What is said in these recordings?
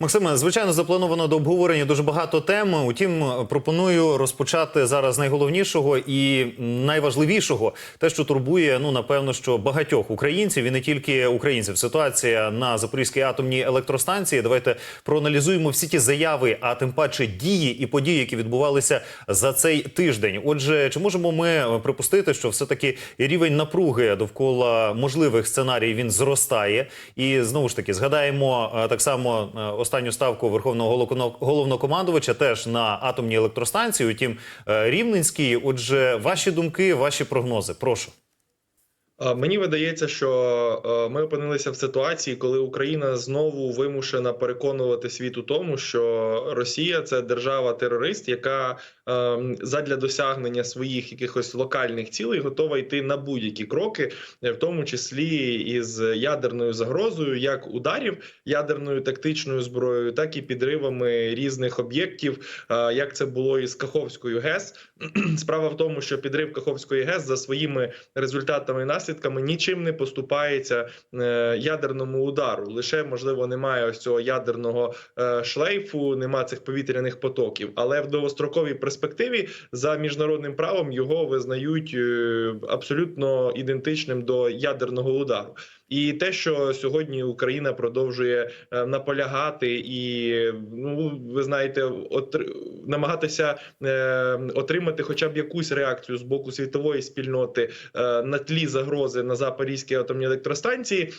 Максиме, звичайно, заплановано до обговорення дуже багато тем. Утім, пропоную розпочати зараз найголовнішого і найважливішого, те, що турбує, ну напевно, що багатьох українців і не тільки українців. Ситуація на Запорізькій атомній електростанції. Давайте проаналізуємо всі ті заяви, а тим паче дії і події, які відбувалися за цей тиждень. Отже, чи можемо ми припустити, що все таки рівень напруги довкола можливих сценаріїв він зростає? І знову ж таки згадаємо е, так само е, останню ставку верховного головно- головнокомандувача теж на атомній електростанції. Утім, е, Рівненській. Отже, ваші думки, ваші прогнози. Прошу. А, Мені видається, що е, ми опинилися в ситуації, коли Україна знову вимушена переконувати світ у тому, що Росія це держава-терорист, яка е, задля досягнення своїх якихось локальних цілей готова йти на будь-які кроки, е, в тому числі із ядерною загрозою, як ударів ядерною тактичною зброєю, так і підривами різних об'єктів, е, як це було із Каховською ГЕС. Справа в тому, що підрив Каховської ГЕС за своїми результатами і нічим не поступається е, ядерному удару. Лише можливо немає ось цього ядерного е, шлейфу, нема цих повітряних потоків. Але в довгостроковій перспективі за міжнародним правом його визнають е, абсолютно ідентичним до ядерного удару. І те, що сьогодні Україна продовжує е, наполягати і ну ви знаєте, отр... намагатися е, отримати хоча б якусь реакцію з боку світової спільноти е, на тлі загрози на Запорізькій атомній електростанції.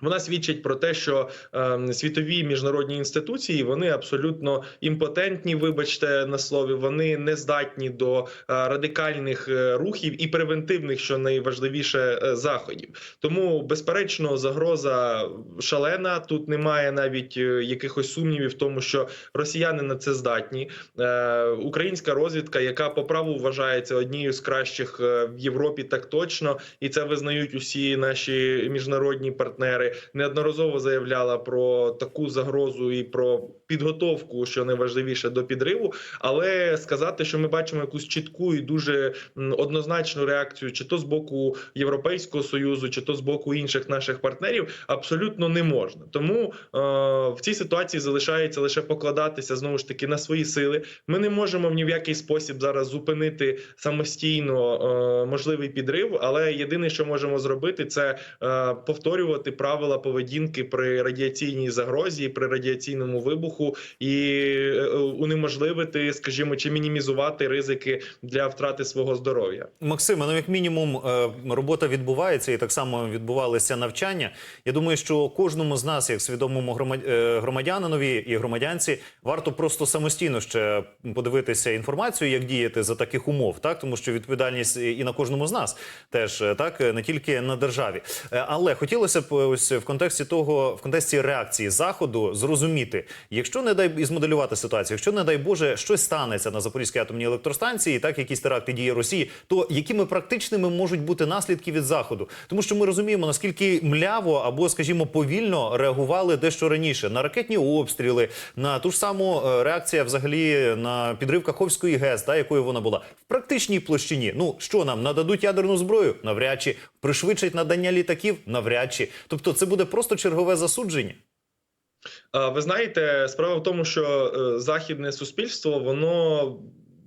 Вона свідчить про те, що е, світові міжнародні інституції вони абсолютно імпотентні. Вибачте на слові, вони не здатні до е, радикальних е, рухів і превентивних, що найважливіше, е, заходів. Тому, безперечно, загроза шалена. Тут немає навіть е, якихось сумнівів в тому, що росіяни на це здатні. Е, Українська розвідка, яка по праву вважається однією з кращих е, в Європі, так точно, і це визнають усі наші міжнародні партнери. Неодноразово заявляла про таку загрозу і про підготовку, що найважливіше до підриву. Але сказати, що ми бачимо якусь чітку і дуже однозначну реакцію, чи то з боку Європейського союзу, чи то з боку інших наших партнерів, абсолютно не можна. Тому е, в цій ситуації залишається лише покладатися знову ж таки на свої сили. Ми не можемо ні в який спосіб зараз зупинити самостійно е, можливий підрив. Але єдине, що можемо зробити, це е, повторювати правила поведінки при радіаційній загрозі, при радіаційному вибуху і е, унеможливити, скажімо, чи мінімізувати ризики для втрати свого здоров'я. Максиме, ну як мінімум, е, робота відбувається, і так само відбувалися навчання. Я думаю, що кожному з нас, як свідомому громад- е, громадянинові і громадянці, варто просто самостійно ще подивитися інформацію, як діяти за таких умов, так тому що відповідальність і на кожному з нас теж е, так не тільки на державі. Е, Але хотілося б ось в контексті того, в контексті реакції заходу зрозуміти, якщо не дай і змоделювати ситуацію, якщо не дай Боже щось станеться на Запорізькій атомній електростанції, так якісь теракти дії Росії, то якими практичними можуть бути наслідки від заходу? Тому що ми розуміємо, наскільки мляво або, скажімо, повільно реагували дещо раніше на ракетні обстріли, на ту ж саму е, реакція, взагалі на підрив Каховської ГЕС, та якою вона була в практичній площині. Ну що нам нададуть ядерну зброю? Навряд чи пришвидшить надання літаків? Навряд чи. Тобто, це буде просто чергове засудження. Ви знаєте, справа в тому, що е, західне суспільство воно.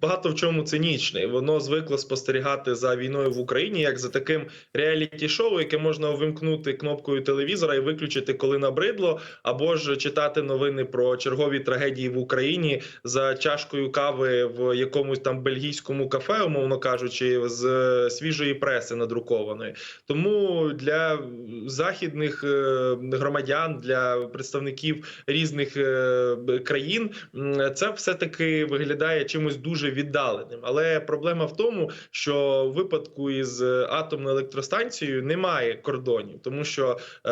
Багато в чому цинічне, воно звикло спостерігати за війною в Україні як за таким реаліті-шоу, яке можна увімкнути кнопкою телевізора і виключити, коли набридло, або ж читати новини про чергові трагедії в Україні за чашкою кави в якомусь там бельгійському кафе, умовно кажучи, з е, свіжої преси надрукованої. Тому для західних е, громадян, для представників різних е, країн, це все таки виглядає чимось дуже віддаленим. Але проблема в тому, що в випадку із е, атомною електростанцією немає кордонів, тому що е,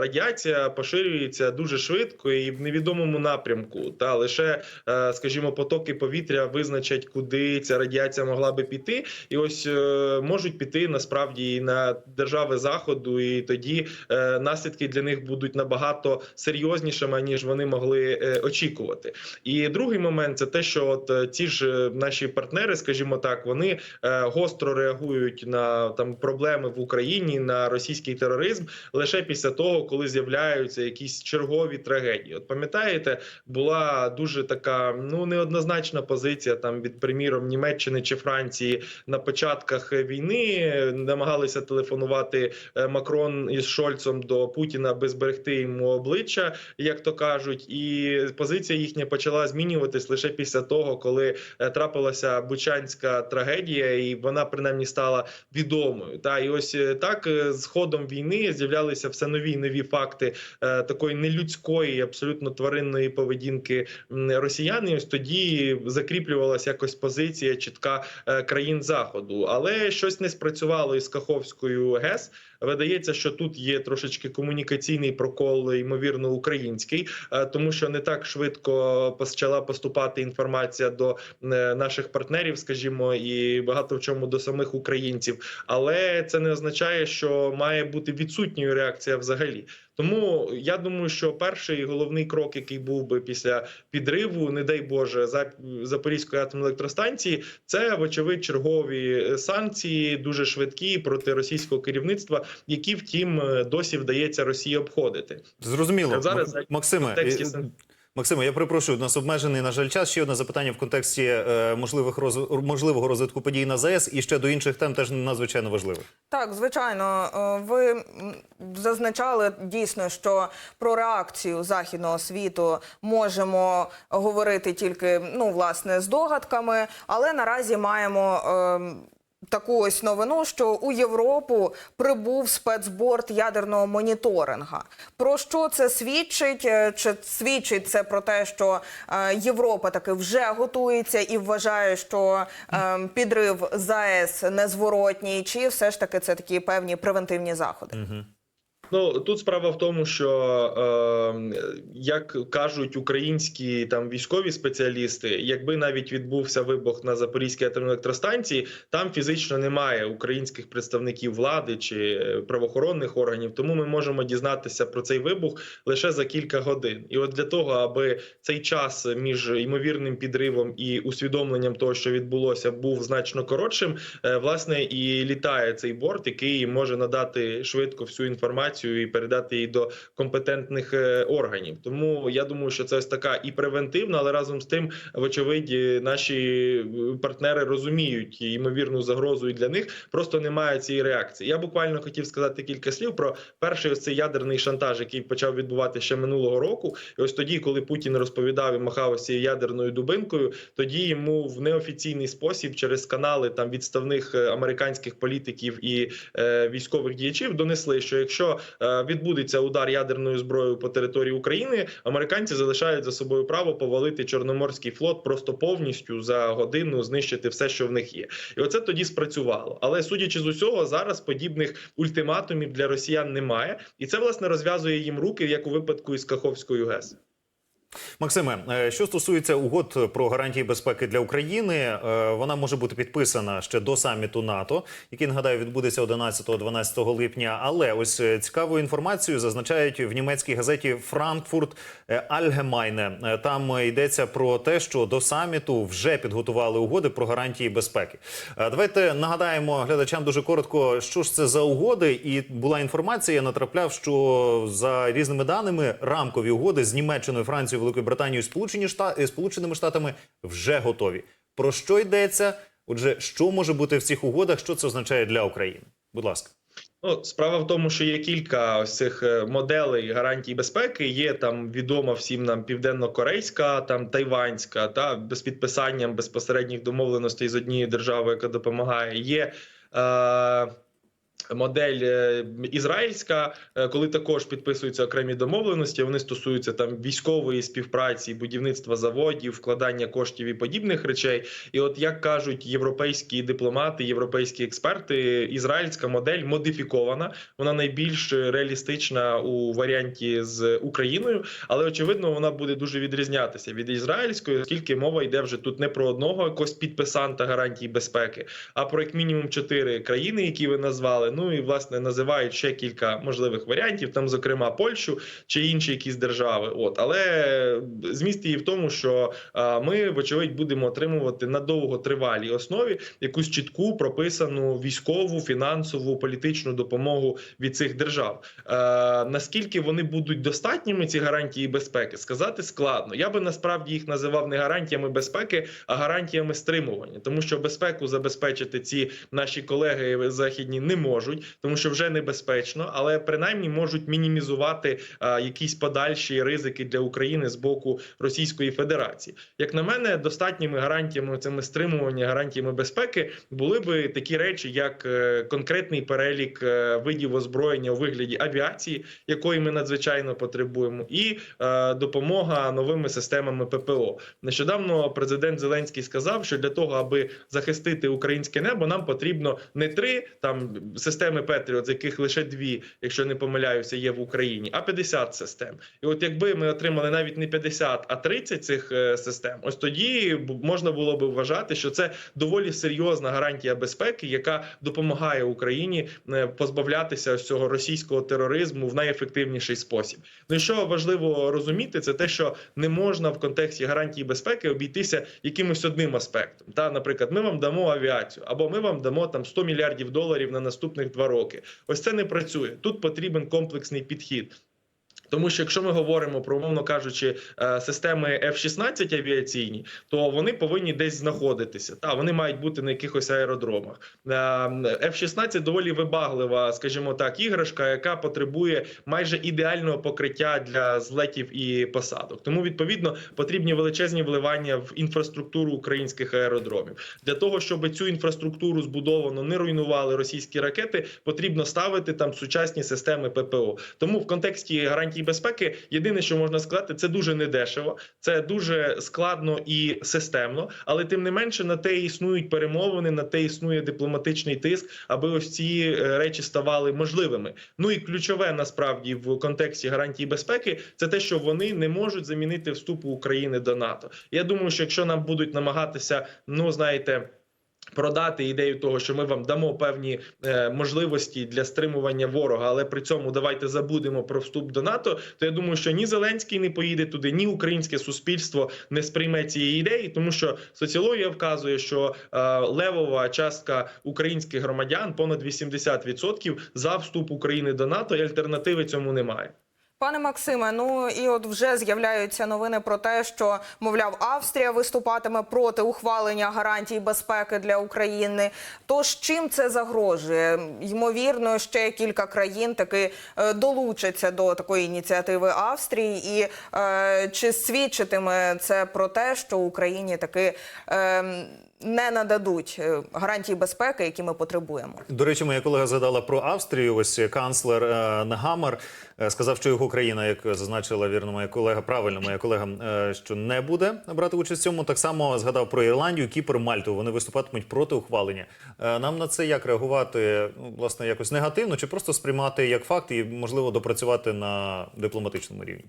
радіація поширюється дуже швидко і в невідомому напрямку. Та лише, е, скажімо, потоки повітря визначать, куди ця радіація могла би піти, і ось е, можуть піти насправді і на держави заходу, і тоді е, наслідки для них будуть набагато серйознішими ніж вони могли е, очікувати. І другий момент це те, що от е, ці ж е, наші партнери, скажімо так, вони е, гостро реагують на там проблеми в Україні на російський тероризм лише після того, коли з'являються якісь чергові трагедії. От пам'ятаєте, була дуже така ну неоднозначна позиція там від приміром Німеччини чи Франції на початках війни. Намагалися телефонувати е, Макрон із Шольцом до Путіна, аби зберегти йому обличчя, як то кажуть, і позиція їхня почала змінюватись лише після того, коли е, трапилася бучанська трагедія, і вона принаймні стала відомою. Та і ось е, так е, з ходом війни з'являлися все нові й нові факти е, такої нелюдської, абсолютно тваринної поведінки росіян. І ось тоді закріплювалася якось позиція чітка країн заходу, але щось не спрацювало із Каховською ГЕС. Видається, що тут є трошечки комунікаційний прокол, ймовірно, український, е, тому що не так швидко почала поступати інформація до е, наших партнерів, скажімо, і багато в чому до самих українців. Але це не означає, що має бути відсутньою реакція взагалі. Тому я думаю, що перший головний крок, який був би після підриву, не дай Боже, Зап- Запорізької атомної електростанції, це вочевидь чергові е, санкції, дуже швидкі проти російського керівництва, які втім е, досі вдається Росії обходити. Зрозуміло. Зараз Мак- Максиме, е, Максиме, я перепрошую, у нас обмежений, на жаль, час. Ще одне запитання в контексті е, можливих роз... можливого розвитку подій на ЗАЕС і ще до інших тем теж надзвичайно важливих. Так, звичайно, Е, ви зазначали дійсно, що про реакцію західного світу можемо говорити тільки ну власне з догадками, але наразі маємо. ем, Таку ось новину, що у Європу прибув спецборд ядерного моніторинга. Про що це свідчить? Е, Чи свідчить це про те, що е, Європа таки вже готується і вважає, що е, підрив ЗАЕС незворотній, чи все ж таки це такі певні превентивні заходи? Ну тут справа в тому, що е, як кажуть українські там військові спеціалісти, якби навіть відбувся вибух на Запорізькій атомній електростанції, там фізично немає українських представників влади чи е, правоохоронних органів. Тому ми можемо дізнатися про цей вибух лише за кілька годин. І от для того, аби цей час між ймовірним підривом і усвідомленням того, що відбулося, був значно коротшим. е, Власне, і літає цей борт, який може надати швидко всю інформацію і передати її до компетентних е, органів. Тому я думаю, що це ось така і превентивна, але разом з тим, вочевидь, е, наші е, партнери розуміють ймовірну загрозу і для них просто немає цієї реакції. Я буквально хотів сказати кілька слів про перший ось цей ядерний шантаж, який почав відбувати ще минулого року. І ось тоді, коли Путін розповідав і махав ось цією ядерною дубинкою, тоді йому в неофіційний спосіб через канали там відставних американських політиків і е, військових діячів донесли, що якщо відбудеться удар ядерною зброєю по території України, американці залишають за собою право повалити Чорноморський флот просто повністю за годину, знищити все, що в них є, і оце тоді спрацювало. Але судячи з усього, зараз подібних ультиматумів для росіян немає, і це власне розв'язує їм руки, як у випадку із Каховською ГЕС. Максиме, е, що стосується угод про гарантії безпеки для України, е, вона може бути підписана ще до саміту НАТО, який нагадаю відбудеться 11-12 липня. Але ось е, цікаву інформацію зазначають в німецькій газеті Франкфурт Альгемайне. Там йдеться про те, що до саміту вже підготували угоди про гарантії безпеки. Давайте нагадаємо глядачам дуже коротко, що ж це за угоди. І була інформація. Я натрапляв, що за різними даними рамкові угоди з Німеччиною, Францією, Великою Британією, Сполучені Шта... Сполученими Штатами вже готові. Про що йдеться? Отже, що може бути в цих угодах? Що це означає для України? Будь ласка. Ну, справа в тому, що є кілька ось цих е, моделей гарантій безпеки. Є там відома всім нам південно-корейська, там тайванська, та без підписанням безпосередніх домовленостей з однією державою, яка допомагає. Є е, модель е, ізраїльська, е, коли також підписуються окремі домовленості. Вони стосуються там військової співпраці, будівництва заводів, вкладання коштів і подібних речей. І от як кажуть європейські дипломати, європейські експерти, ізраїльська модель модифікована. Вона найбільш реалістична у варіанті з Україною, але очевидно, вона буде дуже відрізнятися від ізраїльської, оскільки мова йде вже тут не про одного якогось підписанта гарантій безпеки, а про як мінімум чотири країни, які ви назвали. Ну і власне називають ще кілька можливих варіантів, там, зокрема, Польщу чи інші якісь держави. От але зміст її в тому, що ми, вочевидь, будемо отримувати на довготривалій основі якусь чітку прописану військову, фінансову, політичну допомогу від цих держав. Наскільки вони будуть достатніми, ці гарантії безпеки, сказати складно. Я би насправді їх називав не гарантіями безпеки, а гарантіями стримування, тому що безпеку забезпечити ці наші колеги західні не можуть, тому що вже небезпечно, але принаймні можуть мінімізувати а, якісь подальші ризики для України з боку Російської Федерації. Як на мене, достатніми гарантіями цими стримування, гарантіями безпеки були би такі речі, як е, конкретний перелік е, видів озброєння у вигляді авіації, якої ми надзвичайно потребуємо, і е, допомога новими системами ППО. Нещодавно президент Зеленський сказав, що для того, аби захистити українське небо, нам потрібно не три там системи Петріот, з яких лише дві, якщо не помиляюся, є в Україні, а 50 систем. І от якби ми отримали навіть не 50, а 30 цих е, систем, ось тоді можна було би вважати, що це доволі серйозна гарантія безпеки, яка допомагає Україні е, позбавлятися ось цього російського тероризму в найефективніший спосіб. Ну і що важливо розуміти, це те, що не можна в контексті гарантії безпеки обійтися якимось одним аспектом. Та, наприклад, ми вам дамо авіацію, або ми вам дамо там 100 мільярдів доларів на наступних два роки. Ось це не працює. Тут потрібен комплексний підхід. Тому що якщо ми говоримо про, умовно кажучи, е, системи F-16 авіаційні, то вони повинні десь знаходитися. Та вони мають бути на якихось аеродромах. Е, F-16 доволі вибаглива, скажімо так, іграшка, яка потребує майже ідеального покриття для злетів і посадок. Тому відповідно потрібні величезні вливання в інфраструктуру українських аеродромів. Для того щоб цю інфраструктуру збудовано не руйнували російські ракети, потрібно ставити там сучасні системи ППО. Тому в контексті гарантій безпеки єдине, що можна сказати, це дуже недешево, це дуже складно і системно, але тим не менше на те існують перемовини, на те існує дипломатичний тиск, аби ось ці е, речі ставали можливими. Ну і ключове насправді в контексті гарантій безпеки це те, що вони не можуть замінити вступу України до НАТО. Я думаю, що якщо нам будуть намагатися, ну знаєте. Продати ідею того, що ми вам дамо певні е, можливості для стримування ворога, але при цьому давайте забудемо про вступ до НАТО. То я думаю, що ні Зеленський не поїде туди, ні українське суспільство не сприйме цієї ідеї, тому що соціологія вказує, що е, левова частка українських громадян, понад 80%, за вступ України до НАТО, і альтернативи цьому немає. Пане Максиме, ну і от вже з'являються новини про те, що мовляв Австрія виступатиме проти ухвалення гарантій безпеки для України. Тож чим це загрожує? Ймовірно, ще кілька країн таки е, долучаться до такої ініціативи Австрії, і е, чи свідчитиме це про те, що Україні таки е, не нададуть е, гарантії безпеки, які ми потребуємо? До речі, моя колега згадала про Австрію. Ось канцлер е, Нагамар е, сказав, що його країна, як зазначила вірно моя колега, правильно моя колега, що не буде брати участь в цьому. Так само згадав про Ірландію, Кіпр, Мальту. Вони виступатимуть проти ухвалення. Нам на це як реагувати? Ну, власне, якось негативно, чи просто сприймати як факт і можливо допрацювати на дипломатичному рівні?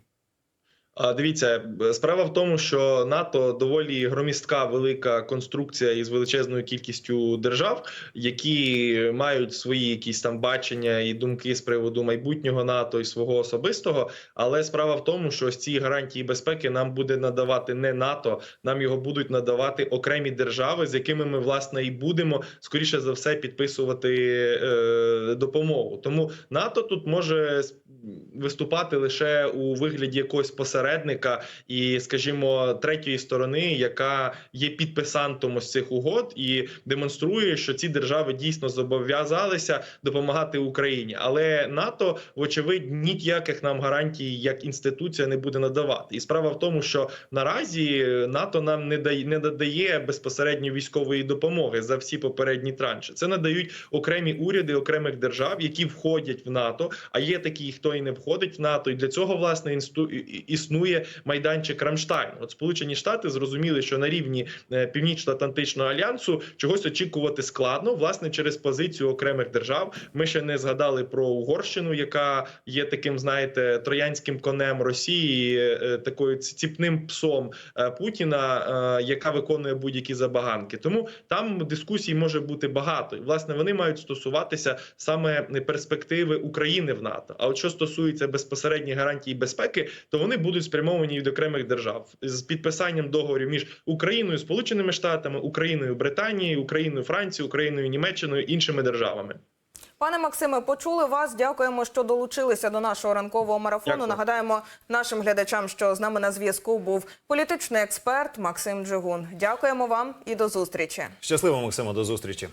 Дивіться, справа в тому, що НАТО доволі громістка велика конструкція із величезною кількістю держав, які мають свої якісь там бачення і думки з приводу майбутнього НАТО і свого особистого. Але справа в тому, що ось ці гарантії безпеки нам буде надавати не НАТО, нам його будуть надавати окремі держави, з якими ми власне і будемо скоріше за все підписувати е, допомогу. Тому НАТО тут може виступати лише у вигляді якогось посередника і, скажімо, третьої сторони, яка є підписантом ось цих угод, і демонструє, що ці держави дійсно зобов'язалися допомагати Україні. Але НАТО, вочевидь, ніяких нам гарантій як інституція не буде надавати. І справа в тому, що наразі НАТО нам не дає не надає безпосередньо військової допомоги за всі попередні транші. Це надають окремі уряди окремих держав, які входять в НАТО. А є такі, хто і не входить в НАТО, і для цього власне інсту... існує. Існує майданчик Рамштайн. От Сполучені Штати зрозуміли, що на рівні е, Північно-Атлантичного альянсу чогось очікувати складно, власне, через позицію окремих держав. Ми ще не згадали про Угорщину, яка є таким, знаєте, троянським конем Росії, е, такою ціпним псом е, Путіна, е, яка виконує будь-які забаганки. Тому там дискусій може бути багато. І власне вони мають стосуватися саме перспективи України в НАТО. А от що стосується безпосередніх гарантій безпеки, то вони будуть спрямовані від окремих держав з підписанням договорів між Україною, Сполученими Штатами, Україною, Британією, Україною, Францією, Україною, Німеччиною іншими державами. Пане Максиме, почули вас. Дякуємо, що долучилися до нашого ранкового марафону. Дякую. Нагадаємо нашим глядачам, що з нами на зв'язку був політичний експерт Максим Джигун. Дякуємо вам і до зустрічі. Щасливо, Максимо, до зустрічі.